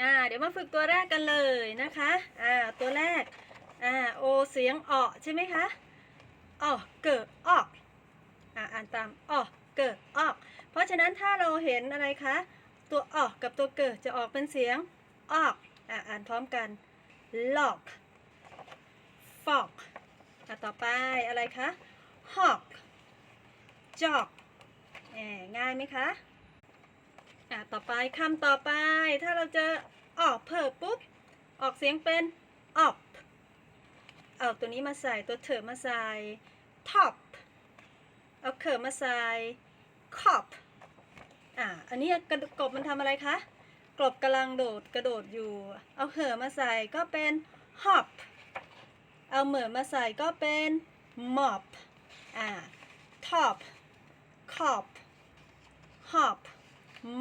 อ่าเดี๋ยวมาฝึกตัวแรกกันเลยนะคะอ่าตัวแรกอ่าโอเสียงออใช่ไหมคะออเกิดออกอ่าอ่านตามออเกิดออก เพราะฉะนั้นถ้าเราเห็นอะไรคะตัวออกกับตัวเกิดจะออกเป็นเสียงออกอ่าอ่านพร้อมกัน lock fog อะต่อไปอะไรคะ hawk jog แง่ายไหมคะ อะต่อไปคำต่อไป ถ้าเราเจอออกเพิ่ปุ๊บ ออกเสียงเป็น op เอาตัวนี้มาใส่ตัวเถอมาใส่ top เอาเขิมมาใส่ cop อะอันนี้กระกบมันทำอะไรคะกบกำลังโดดกระโดดอยู่ เอาเหอมาใส่ก็เป็น hop เอาเหมือมาใส่ก็เป็น mop อ่า top cop hop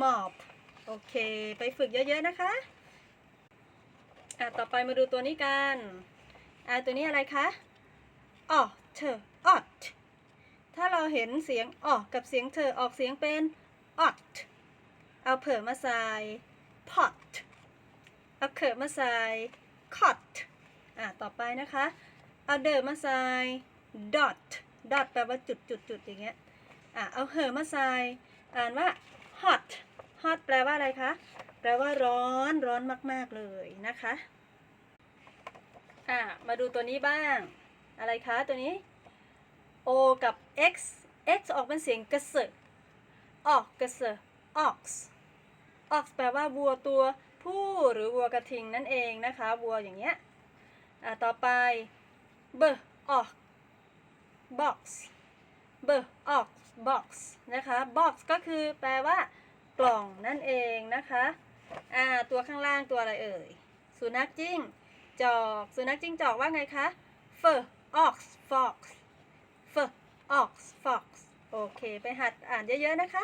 mop โอเคไปฝึกเยอะๆนะคะอะต่อไปมาดูตัวนี้กันอะตัวนี้อะไรคะออเธอ ought ถ้าเราเห็นเสียงออกกับเสียงเธอออกเสียงเป็น ought เอาเผอมาใส่ pot เอาเขอมาใส่ cot อะต่อไปนะคะ เอาเดอมาใส่ dot dot แปลว่าจุดจุดจุดอย่างเงี้ยอะเอาเหอมาใส่อ่านว่า hot hot แปลว่าอะไรคะ แปลว่าร้อนร้อนมากๆเลยนะคะ อะ มาดูตัวนี้บ้าง อะไรคะตัวนี้ o กับ x x ออกเป็นเสียงกระเสอออกกระเสอ ox ox แปลว่าวัวตัวผู้หรือวัวกระทิงนั่นเองนะคะ วัวอย่างเงี้ย อะ ต่อไป b ออก box b ox box นะคะ box ก็คือแปลว่า กล่องนั่นเองนะคะอ่าตัวข้างล่างตัวอะไรเอ่ย สุนัขจิ้งจอก สุนัขจิ้งจอกว่าไงคะ fur ox fox fur ox fox โอเค ไปหัดอ่านเยอะ ๆ นะคะ